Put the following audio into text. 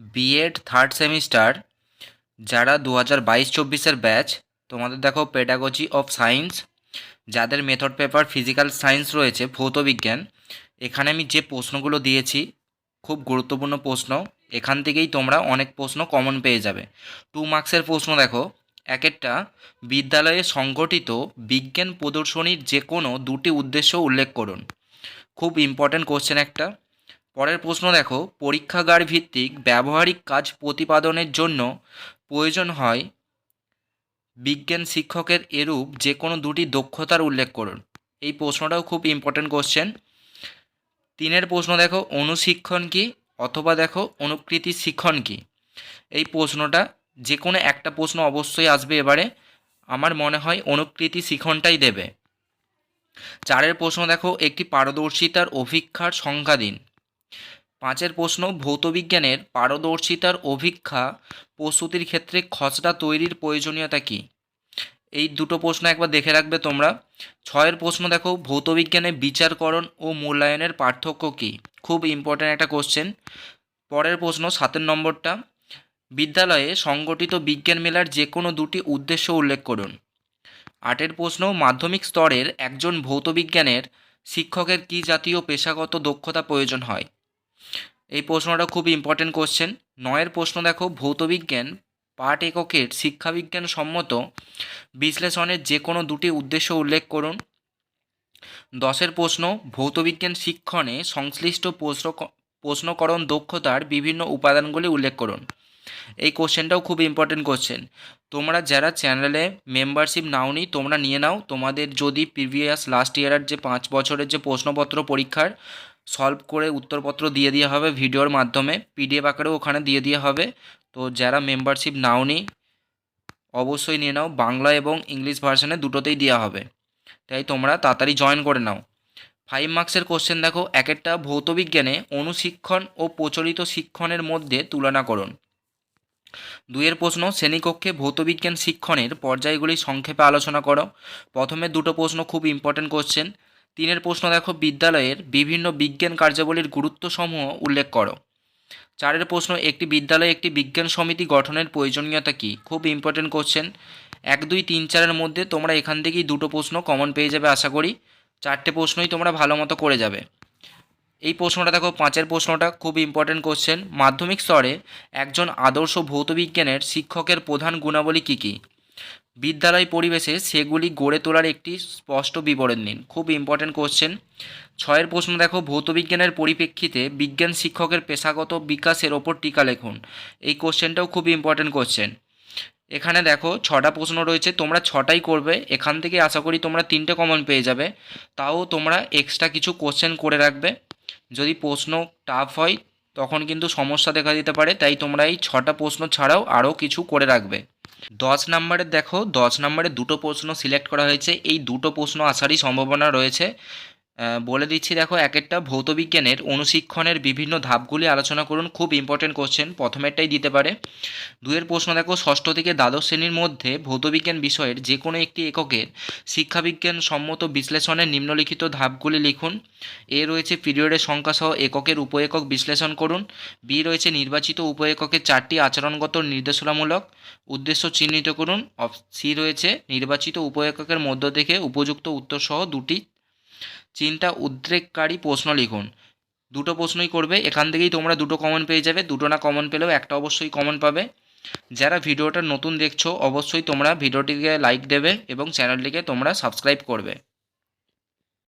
B Ed third semester যারা দু হাজার বাইশ চব্বিশের ব্যাচ তোমাদের দেখো পেডাগজি অফ সায়েন্স যাদের মেথড পেপার ফিজিক্যাল সায়েন্স রয়েছে ভৌত বিজ্ঞান এখানে আমি যে প্রশ্নগুলো দিয়েছি, খুব গুরুত্বপূর্ণ প্রশ্ন, এখান থেকেই তোমরা অনেক প্রশ্ন কমন পেয়ে যাবে। টু মার্কসের প্রশ্ন দেখো, এক একটা, বিদ্যালয়ে সংগঠিত বিজ্ঞান প্রদর্শনীর যে কোনো দুটি উদ্দেশ্য উল্লেখ করুন। খুব ইম্পর্ট্যান্ট কোশ্চেন একটা। পরের প্রশ্ন দেখো, পরীক্ষাগার ভিত্তিক ব্যবহারিক কাজ প্রতিপাদনের জন্য প্রয়োজন হয় বিজ্ঞান শিক্ষকের এরূপ যে কোনো দুটি দক্ষতার উল্লেখ করুন। এই প্রশ্নটাও খুব ইম্পর্ট্যান্ট কোশ্চেন তিনের প্রশ্ন দেখো, অনুশিক্ষণ কি অথবা দেখো, অনুকৃতি শিক্ষণ কি? এই প্রশ্নটা যে কোনো একটা প্রশ্ন অবশ্যই আসবে এবারে। আমার মনে হয় অনুকৃতি শিক্ষণটাই দেবে। চারের প্রশ্ন দেখো, একটি পারদর্শিতার অভিক্ষার সংজ্ঞা দিন। পাঁচের প্রশ্ন, ভৌতবিজ্ঞানের পারদর্শিতার অভিক্ষা প্রস্তুতির ক্ষেত্রে খসড়া তৈরির প্রয়োজনীয়তা কী? এই দুটো প্রশ্ন একবার দেখে রাখবে তোমরা। ছয়ের প্রশ্ন দেখো ভৌতবিজ্ঞানে বিচারকরণ ও মূল্যায়নের পার্থক্য কী? খুব ইম্পর্ট্যান্ট একটা কোশ্চেন পরের প্রশ্ন, সাতের নম্বরটা, বিদ্যালয়ে সংগঠিত বিজ্ঞান মেলার যে কোনো দুটি উদ্দেশ্য উল্লেখ করুন। আটের প্রশ্ন, মাধ্যমিক স্তরের একজন ভৌতবিজ্ঞানের শিক্ষকের কী জাতীয় পেশাগত দক্ষতা প্রয়োজন হয়? এই প্রশ্নটা খুব ইম্পর্টেন্ট কোশ্চেন নয়ের প্রশ্ন দেখো ভৌতবিজ্ঞান পাঠ এককের শিক্ষাবিজ্ঞান সম্মত বিশ্লেষণের যে কোনো দুটি উদ্দেশ্য উল্লেখ করুন। দশের প্রশ্ন ভৌতবিজ্ঞান শিক্ষণে সংশ্লিষ্ট প্রশ্ন প্রশ্নকরণ দক্ষতার বিভিন্ন উপাদানগুলি উল্লেখ করুন। এই কোশ্চেনটাও খুব ইম্পর্টেন্ট কোশ্চেন তোমরা যারা চ্যানেলে মেম্বারশিপ নাওনি, তোমরা নিয়ে নাও। তোমাদের যদি প্রিভিয়াস লাস্ট ইয়ারের যে পাঁচ বছরের যে প্রশ্নপত্র পরীক্ষার সলভ করে উত্তরপত্র দিয়ে দেওয়া হবে ভিডিওর মাধ্যমে। পিডিএফ আকারেও ওখানে দিয়ে দেওয়া হবে। তো যারা মেম্বারশিপ নাও নাওনি, অবশ্যই নিয়ে নাও। বাংলা এবং ইংলিশ ভার্সানে দুটোতেই দেওয়া হবে। তাই তোমরা তাড়াতাড়ি জয়েন করে নাও। ফাইভ মার্কসের কোশ্চেন দেখো। এক একটা ভৌতবিজ্ঞানে অনুশিক্ষণ ও প্রচলিত শিক্ষণের মধ্যে তুলনা করুন। দুইয়ের প্রশ্ন, শ্রেণীকক্ষে ভৌতবিজ্ঞান শিক্ষণের পর্যায়গুলি সংক্ষেপে আলোচনা করো। প্রথমে দুটো প্রশ্ন খুব ইম্পর্টেন্ট কোশ্চেন তিনের প্রশ্ন দেখো, বিদ্যালয়ের বিভিন্ন বিজ্ঞান কার্যাবলীর গুরুত্বসমূহ উল্লেখ করো। চারের প্রশ্ন, একটি বিদ্যালয়ে একটি বিজ্ঞান সমিতি গঠনের প্রয়োজনীয়তা কী? খুব ইম্পর্টেন্ট কোশ্চেন এক, দুই, তিন, চারের মধ্যে তোমরা এখান থেকেই দুটো প্রশ্ন কমন পেয়ে যাবে, আশা করি। চারটে প্রশ্নই তোমরা ভালো মতো করে যাবে। এই প্রশ্নটা দেখো, পাঁচের প্রশ্নটা খুব ইম্পর্টেন্ট কোশ্চেন মাধ্যমিক স্তরে একজন আদর্শ ভৌতবিজ্ঞানের শিক্ষকের প্রধান গুণাবলী কী কী? বিদ্যালয় পরিবেশে সেগুলি গড়ে তোলার একটি স্পষ্ট বিবরণ দিন খুব ইম্পর্টেন্ট কোশ্চেন ছয়ের প্রশ্ন দেখো, ভৌতবিজ্ঞানের পরিপ্রেক্ষিতে বিজ্ঞান শিক্ষকের পেশাগত বিকাশের ওপর টিকা লেখুন। এই কোশ্চেনটাও খুব ইম্পর্টেন্ট কোশ্চেন এখানে দেখো, ছটা প্রশ্ন রয়েছে, তোমরা ছটাই করবে, এখান থেকে আশা করি তোমরা তিনটে কমন পেয়ে যাবে। তাও তোমরা এক্সট্রা কিছু কোশ্চেন করে রাখবে। যদি প্রশ্ন টাফ হয়, তখন কিন্তু সমস্যা দেখা দিতে পারে, তাই তোমরা এই ছটা প্রশ্ন ছাড়াও আরও কিছু করে রাখবে। দশ নম্বরের দেখো, দশ নম্বরে দুটো প্রশ্ন সিলেক্ট করা হয়েছে। এই দুটো প্রশ্ন আসারই সম্ভাবনা রয়েছে। বলে দিচ্ছি, দেখো, এক একটা ভৌতবিজ্ঞানের অনুশিক্ষণের বিভিন্ন ধাপগুলি আলোচনা করুন। খুব ইম্পর্টেন্ট কোশ্চেন প্রথমেরটাই দিতে পারে। দুয়ের প্রশ্ন, দেখো, ষষ্ঠ থেকে দ্বাদশ শ্রেণির মধ্যে ভৌতবিজ্ঞান বিষয়ের যে কোনো একটি এককের শিক্ষাবিজ্ঞান সম্মত বিশ্লেষণের নিম্নলিখিত ধাপগুলি লিখুন। এ রয়েছে পিরিয়ডের সংখ্যা সহ এককের উপ একক বিশ্লেষণ করুন। বি রয়েছে নির্বাচিত উপ এককের চারটি আচরণগত নির্দেশনামূলক উদ্দেশ্য চিহ্নিত করুন। সি রয়েছে নির্বাচিত উপ এককের মধ্য থেকে উপযুক্ত উত্তর সহ দুটি চিন্তা উদ্রেককারী প্রশ্ন লিখুন। দুটো প্রশ্নই করবে, এখান থেকেই তোমরা দুটো কমন পেয়ে যাবে, দুটো না কমন পেলেও একটা অবশ্যই কমন পাবে। যারা ভিডিওটা নতুন দেখছ, অবশ্যই তোমরা ভিডিওটিকে লাইক দেবে এবং চ্যানেলটিকে তোমরা সাবস্ক্রাইব করবে।